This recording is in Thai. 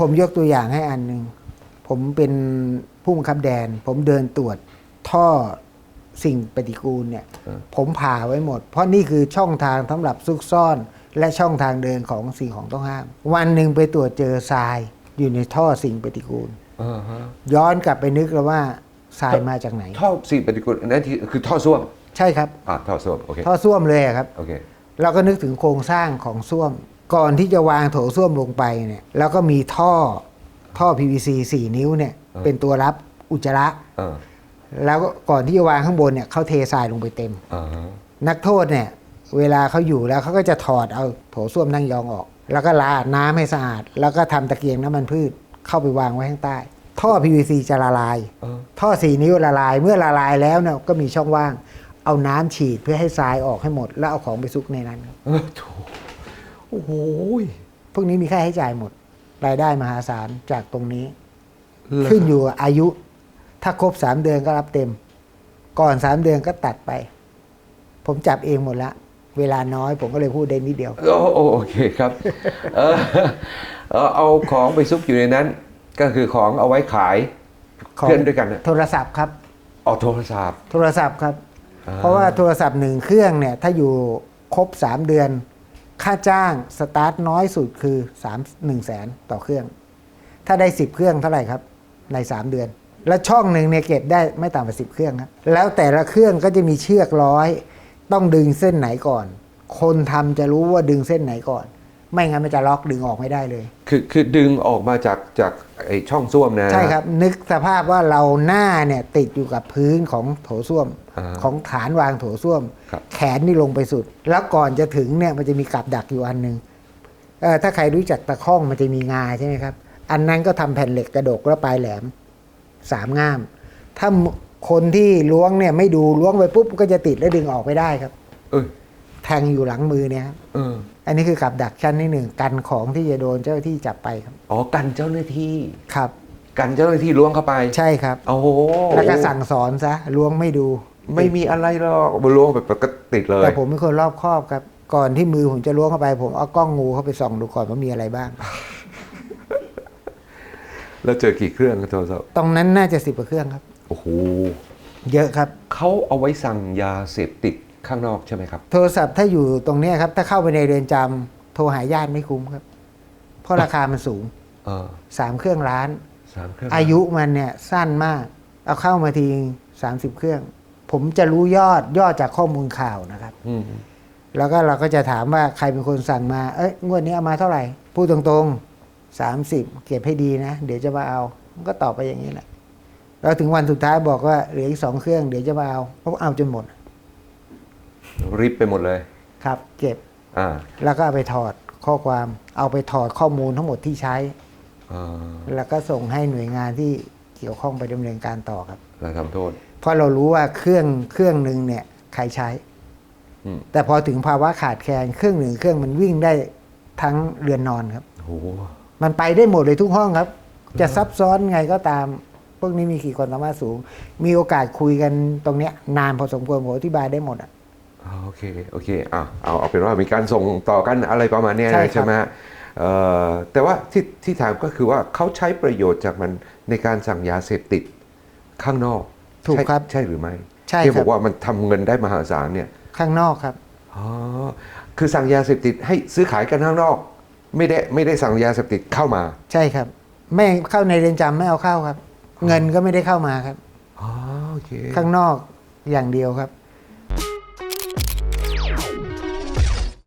ผมยกตัวอย่างให้อันหนึ่งผมเป็นผู้บังคับแดน ผมเดินตรวจท่อสิ่งปฏิกูลเนี่ยเออผมผ่าไว้หมด เพราะนี่คือช่องทางสำหรับซุกซ่อน และช่องทางเดินของสิ่งของต้องห้าม วันหนึ่งไปตรวจเจอทรายอยู่ในท่อสิ่งปฏิกูลอ่าฮะย้อนกลับไปนึกแล้วว่าทรายมาจากไหน ท่อสิ่งปฏิกูลอันนั้นที่คือท่อส้วม ใช่ครับอ่าท่อส้วมโอเคท่อส้วมเลยอะครับโอเคเราก็นึกถึงโครงสร้างของส้วม ก่อนที่จะวางโถส้วมลงไปเนี่ยแล้วก็มีท่อท่อ PVC 4 นิ้วเนี่ยเออเป็นตัวรับอุจจาระอ่าแล้วก็ก่อนที่จะวางข้างบนเนี่ยเขาเททรายลงไปเต็มอ่าฮะนักโทษเนี่ยเวลาเขาอยู่แล้วเขาก็จะถอดเอาโถส้วมนั่งยองออก แล้วก็ลาดน้ำให้สะอาด แล้วก็ทำตะเกียงน้ำมันพืชเข้าไปวางไว้ข้างใต้ ท่อ PVC จะละลายเออท่อสี่นิ้วละลายเมื่อละลายแล้วเนี่ยก็มีช่องว่าง เอาน้ำฉีดเพื่อให้ทรายออกให้หมด แล้วเอาของไปซุกในนั้นครับเออ โถโอ้โหพวกนี้มีค่าใช้จ่ายหมด รายได้มหาศาลจากตรงนี้เหรอขึ้นอยู่กับอายุ ถ้าครบสามเดือนก็รับเต็ม ก่อนสามเดือนก็ตัดไป ผมจับเองหมดละ เวลาน้อยผมก็เลยพูดได้นิดเดียว โอ้โอ้โอเคครับเออเออเอาของไปซุกอยู่ในนั้น ก็คือของเอาไว้ขายของเพื่อนด้วยกันนะโทรศัพท์ครับเอาโทรศัพท์ โทรศัพท์ครับอ่เพราะว่าโทรศัพท์หนึ่งเครื่องเนี่ย ถ้าอยู่ครบสามเดือน ค่าจ้างสตาร์ทน้อยสุดคือสามหนึ่งแสนต่อเครื่อง ถ้าได้สิบเครื่องเท่าไหร่ครับ ในสามเดือน แล้วช่องหนึ่งเนี่ยเก็บได้ไม่ต่ำกว่าสิบเครื่องครับแล้วแต่ละเครื่องก็จะมีเชือกร้อย ต้องดึงเส้นไหนก่อน คนทำจะรู้ว่าดึงเส้นไหนก่อน ไม่งั้นมันจะล็อกดึงออกไม่ได้เลย คือคือดึงออกมาจากจากไอช่องส้วมนะใช่ครับ นึกสภาพว่าเราหน้าเนี่ยติดอยู่กับพื้นของโถส้วมอ่า ของฐานวางโถส้วมครับแขนนี่ลงไปสุด แล้วก่อนจะถึงเนี่ยมันจะมีกับดักอยู่อันหนึ่งเออถ้าใครรู้จักตะข้องมันจะมีงาใช่ไหมครับ อันนั้นก็ทำแผ่นเหล็กกระดกแล้วปลายแหลมสามง่าม ถ้าคนที่ล้วงเนี่ยไม่ดูล้วงไปปุ๊บก็จะติดแล้วดึงออกไม่ได้ครับเอ้ยแทงอยู่หลังมือเนี่ยครับเอออันนี้คือกับดักชั้นที่หนึ่งกันของที่จะโดนเจ้าหน้าที่จับไปครับ อ๋อกันเจ้าหน้าที่ครับ กันเจ้าหน้าที่ล้วงเข้าไป ใช่ครับ โอ้โหแล้วก็สั่งสอนซะล้วงไม่ดูไม่มีอะไรหรอกมาล้วงแบบปกติเลย แต่ผมเป็นคนรอบคอบครับ ก่อนที่มือผมจะล้วงเข้าไป ผมเอากล้องงูเข้าไปส่องดูก่อนว่ามีอะไรบ้าง แล้วเจอกี่เครื่องโทรศัพท์ตรงนั้นน่าจะสิบกว่าเครื่องครับ โอ้โห เยอะครับ เขาเอาไว้สั่งยาเสพติดข้างนอกใช่ไหมครับ โทรศัพท์ถ้าอยู่ตรงเนี้ยครับ ถ้าเข้าไปในเรือนจำโทรหาญาติไม่คุ้มครับ เพราะราคามันสูงเออสามเครื่องล้าน สามเครื่องอายุมันเนี่ยสั้นมาก เอาเข้ามาทีสามสิบเครื่อง ผมจะรู้ยอดยอดจากข้อมูลข่าวนะครับอืมแล้วก็เราก็จะถามว่าใครเป็นคนสั่งมา เอ้ยงวดนี้เอามาเท่าไหร่ พูดตรงๆสามสิบเก็บให้ดีนะ เดี๋ยวจะมาเอามันก็ตอบไปอย่างนี้แหละแล้วถึงวันสุดท้ายบอกว่าเหลืออีกสองเครื่องเดี๋ยวจะมาเอาเพราะเอาจนหมด ริบไปหมดเลย ครับ เก็บอ่าแล้วก็เอาไปถอดข้อความ เอาไปถอดข้อมูลทั้งหมดที่ใช้อ่าแล้วก็ส่งให้หน่วยงานที่ เกี่ยวข้องไปดำเนินการต่อครับแล้วทำโทษ เพราะเรารู้ว่าเครื่องเครื่องหนึ่งเนี่ยใครใช้อืมแต่พอถึงภาวะขาดแคลนเครื่องหนึ่งเครื่องมันวิ่งได้ทั้งเรือนนอนครับโอ้โหมันไปได้หมดเลยทุกห้องครับ จะซับซ้อนไงก็ตาม พวกนี้มีขีดความสามารถสูง มีโอกาสคุยกันตรงเนี้ย นานพอสมควรผมอธิบายได้หมดอะอ่าโอเค โอเคอะเอาเอาเป็นว่ามีการส่งต่อกันอะไรประมาณเนี้ยใช่ครับใช่ไหมฮะเอ่อแต่ว่าที่ที่ถามก็คือว่าเขาใช้ประโยชน์จากมันในการสั่งยาเสพติดข้างนอกถูกใช่ครับใช่หรือไม่ใช่ที่คบรัอบกว่ามันทำเงินได้มหาศาลเนี่ยข้างนอกครับอ๋อคือสั่งยาเสพติดให้ซื้อขายกันข้างนอก ไม่ได้ไม่ได้สั่งยาเสพติดเข้ามา ใช่ครับ ไม่เข้าในเรือนจำไม่เอาเข้าครับ เงินก็ไม่ได้เข้ามาครับอ๋อโอเคข้างนอกอย่างเดียวครับ